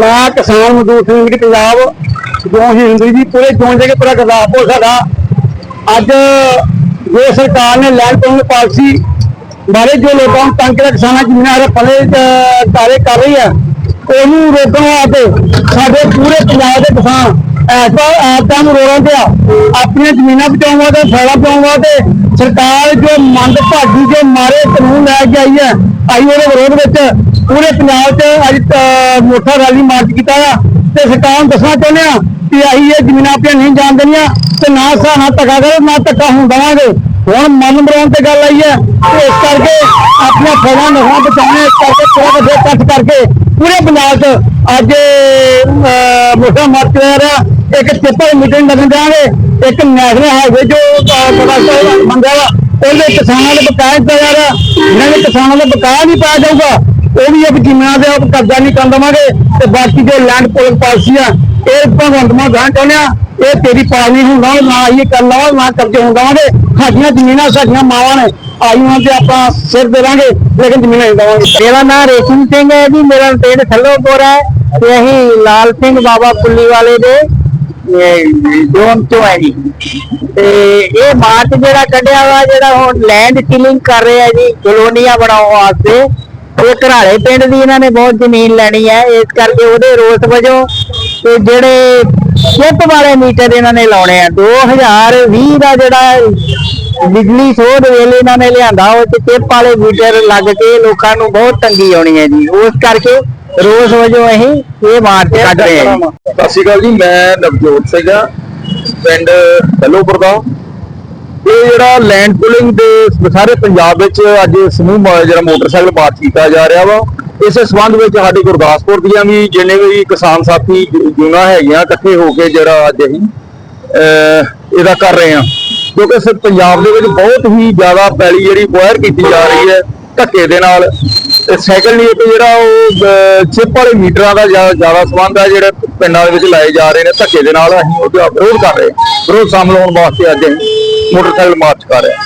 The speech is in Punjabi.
ਮੈਂ ਕਿਸਾਨ ਮਜ਼ਦੂਰ ਸੰਘ ਪੰਜਾਬ ਜੋ ਹਿੰਦੂ ਜੀ ਪੂਰੇ ਜੋਨ ਦੇ ਕੇ ਪੂਰਾ ਗੁਰਦਾਸਪੁਰ ਸਾਡਾ। ਅੱਜ ਜੋ ਸਰਕਾਰ ਨੇ ਲੈਂਡ ਪੂਲਿੰਗ ਪਾਲਿਸੀ ਬਾਰੇ ਜੋ ਲੋਕਾਂ ਨੂੰ ਤੰਗ ਕਰ ਕਿਸਾਨਾਂ ਜ਼ਮੀਨਾਂ ਦੇ ਪਲੇ ਕਾਰੇ ਕਰ ਰਹੀ ਹੈ, ਉਹਨੂੰ ਰੋਕਣ ਵਾਸਤੇ ਸਾਡੇ ਪੂਰੇ ਪੰਜਾਬ ਦੇ ਕਿਸਾਨ ਐਸਾ ਆਦਤਾਂ ਨੂੰ ਰੋੜਾਂ ਪਿਆ ਆਪਣੀਆਂ ਜ਼ਮੀਨਾਂ ਬਚਾਉਣ ਵਾਸਤੇ ਫੈਲਾ ਬਚਾਉਣ ਵਾਸਤੇ ਸਰਕਾਰ ਜੋ ਮੰਦ ਭਾਗੀ ਜੋ ਮਾਰੇ ਕਾਨੂੰਨ ਲੈ ਕੇ ਆਈ ਹੈ, ਆਈ ਉਹਦੇ ਵਿਰੋਧ ਵਿੱਚ ਪੂਰੇ ਪੰਜਾਬ 'ਚ ਅੱਜ ਅਹ, ਮੋਟਾ ਰੈਲੀ ਮਾਰਚ ਕੀਤਾ ਆ। ਤੇ ਸਰਕਾਰ ਨੂੰ ਦੱਸਣਾ ਚਾਹੁੰਦੇ ਆ ਕਿ ਅਸੀਂ ਇਹ ਜ਼ਮੀਨਾਂ ਆਪਣੀਆਂ ਨਹੀਂ ਜਾਣ ਦੇਣੀਆਂ ਤੇ ਨਾ ਸਾ ਨਾ ਧੱਕਾ ਕਰੋ ਨਾ ਧੱਕਾ ਹੋਣ ਦੇਵਾਂਗੇ। ਹੁਣ ਮਨ ਮਰਾਉਣ ਤੇ ਗੱਲ ਆਈ ਹੈ ਇਸ ਕਰਕੇ ਆਪਣੀਆਂ ਫੌਜਾਂ ਨਸਾਂ ਬਚਾਉਣੇ ਇਸ ਕਰਕੇ ਪੂਰਾ ਵੱਡੇ ਇਕੱਠ ਕਰਕੇ ਪੂਰੇ ਪੰਜਾਬ 'ਚ ਅੱਜ ਅਹ, ਮੋਟਾ ਮਾਰਚ ਹੋਇਆ ਰਿਹਾ। ਇੱਕ ਚੇਪਰ ਮੀਟਿੰਗ ਲੱਗਣ ਜਾਵਾਂਗੇ ਇੱਕ ਨੈਸ਼ਨਲ ਹਾਈਵੇ ਜੋ ਬੜਾ ਸਾਹਿਬ ਮੰਗਿਆ ਵਾ ਉਹਦੇ ਕਿਸਾਨਾਂ ਦੇ ਬਕਾਇਆ ਦਿੱਤਾ ਜਾ ਰਿਹਾ ਦੇ ਕਿਸਾਨਾਂ ਦਾ ਬਕਾਇਆ ਨਹੀਂ ਪਾਇਆ ਜਾਊਗਾ। ਉਹ ਵੀ ਇਹ ਜ਼ਮੀਨਾਂ ਦੇ ਆਪ ਕਬਜ਼ਾ ਨਹੀਂ ਕਰਨ ਦੇਵਾਂਗੇ ਤੇ ਬਾਕੀ ਜੋ ਲੈਂਡ ਪੋਲਿੰਗ ਪਾਲਿਸੀ ਆ, ਇਹ ਭਗਵੰਤ ਮਾਨ ਗਾਂ ਚਾਹੁੰਦੇ ਆ ਇਹ ਤੇਰੀ ਪਾਲਣੀ ਹੁੰਦਾ ਨਾ ਇਹ ਕਰ ਲਵਾਂ ਨਾ ਕਬਜ਼ੇ ਹੁੰਦਾ ਵਾਂਗੇ ਸਾਡੀਆਂ ਜ਼ਮੀਨਾਂ, ਸਾਡੀਆਂ ਮਾਵਾਂ ਨੇ, ਆਈਆਂ ਤੇ ਆਪਾਂ ਸਿਰ ਦੇਵਾਂਗੇ ਲੇਕਿਨ ਜ਼ਮੀਨਾਂ ਨਹੀਂ ਦੇਵਾਂਗੇ। ਮੇਰਾ ਨਾਮ ਰੇਸ਼ਮ ਸਿੰਘ ਹੈ ਜੀ, ਮੇਰਾ ਪਿੰਡ ਥੱਲੋਪੁਰ ਹੈ ਤੇ ਅਸੀਂ ਲਾਲ ਸਿੰਘ ਬਾਬਾ ਪੁੱਲੀ ਵਾਲੇ ਦੇ ਜੋਨ ਤੋਂ ਹੈ ਜੀ। ਤੇ ਇਹ ਮਾਰਚ ਜਿਹੜਾ ਕੱਢਿਆ ਵਾ, ਜਿਹੜਾ ਹੁਣ ਲੈਂਡ ਸੀਲਿੰਗ ਕਰ ਰਿਹਾ ਜੀ, ਕਲੋਨੀਆਂ ਬਣਾਉਣ ਵਾਸਤੇ ਇਹ ਘਰਾਲੇ ਪਿੰਡ ਦੀ ਇਹਨਾਂ ਨੇ ਬਹੁਤ ਜ਼ਮੀਨ ਲੈਣੀ ਹੈ, ਇਸ ਕਰਕੇ ਉਹਦੇ ਰੋਸ ਵਜੋਂ ਤੇ ਜਿਹੜੇ ਸ਼ਿਪ ਵਾਲੇ ਮੀਟਰ ਇਹਨਾਂ ਨੇ ਲਾਉਣੇ ਆ 2020 ਦਾ ਜਿਹੜਾ ਬਿਜਲੀ ਸੋਧ ਵੇਲੇ ਇਹਨਾਂ ਨੇ ਲਿਆਂਦਾ, ਉਹ ਚ ਚਿੱਪ ਵਾਲੇ ਮੀਟਰ ਲੱਗ ਕੇ ਲੋਕਾਂ ਨੂੰ ਬਹੁਤ ਤੰਗੀ ਆਉਣੀ ਹੈ ਜੀ। ਉਸ ਕਰਕੇ ਰੋਸ ਵਜੋਂ ਅਸੀਂ ਇਹ ਮਾਰਚ ਕੱਢ ਰਹੇ ਹਾਂ ਸਤਿ ਸ਼੍ਰੀ ਅਕਾਲ ਜੀ, ਮੈਂ ਨਵਜੋਤ ਸਿੰਘ ਆ, ਪਿੰਡ ਬੱਲੋਪੁਰ ਦਾ। ਇਹ ਜਿਹੜਾ ਲੈਂਡ ਪੁਲਿੰਗ ਦੇ ਸਾਰੇ ਪੰਜਾਬ ਵਿੱਚ ਅੱਜ ਸਮੂਹ ਮ- ਜਿਹੜਾ ਮੋਟਰਸਾਈਕਲ ਮਾਰਚ ਕੀਤਾ ਜਾ ਰਿਹਾ ਵਾ। ਇਸ ਸੰਬੰਧ ਵਿੱਚ ਸਾਡੇ ਗੁਰਦਾਸਪੁਰ ਦੀਆਂ ਵੀ ਜਿੰਨੇ ਵੀ ਕਿਸਾਨ ਸਾਥੀ ਜੁਨਾ ਹੈਗੀਆਂ, ਇਕੱਠੇ ਹੋ ਕੇ ਜਿਹੜਾ ਅੱਜ ਅਸੀਂ ਇਹਦਾ ਕਰ ਰਹੇ ਹਾਂ। ਕਿਉਂਕਿ ਇਸ ਪੰਜਾਬ ਦੇ ਵਿੱਚ ਬਹੁਤ ਹੀ ਜ਼ਿਆਦਾ ਪੈਲੀ ਜਿਹੜੀ ਵਾਇਰ ਕੀਤੀ ਜਾ ਰਹੀ ਹੈ ਧੱਕੇ ਦੇ ਨਾਲ। ਸਾਈਕਲ ਸੈਕੰਡਲੀ ਇੱਕ ਜਿਹੜਾ ਉਹ ਚਿੱਪ ਵਾਲੇ ਮੀਟਰਾਂ ਦਾ ਜ਼ਿਆਦਾ ਜ਼ਿਆਦਾ ਸੰਬੰਧ ਹੈ ਜਿਹੜੇ ਪਿੰਡਾਂ ਦੇ ਵਿੱਚ ਲਾਏ ਜਾ ਰਹੇ ਨੇ, ਧੱਕੇ ਦੇ ਨਾਲ ਅਸੀਂ ਉਹਦਾ ਵਿਰੋਧ ਕਰ ਰਹੇ ਹਾਂ। ਵਿਰੋਧ ਸ਼ਾਮਲ ਹੋਣ ਵਾਸਤੇ ਅੱਜ ਮੋਟਰਸਾਈਕਲ ਮਾਰਚ ਕਰ ਰਿਹਾ।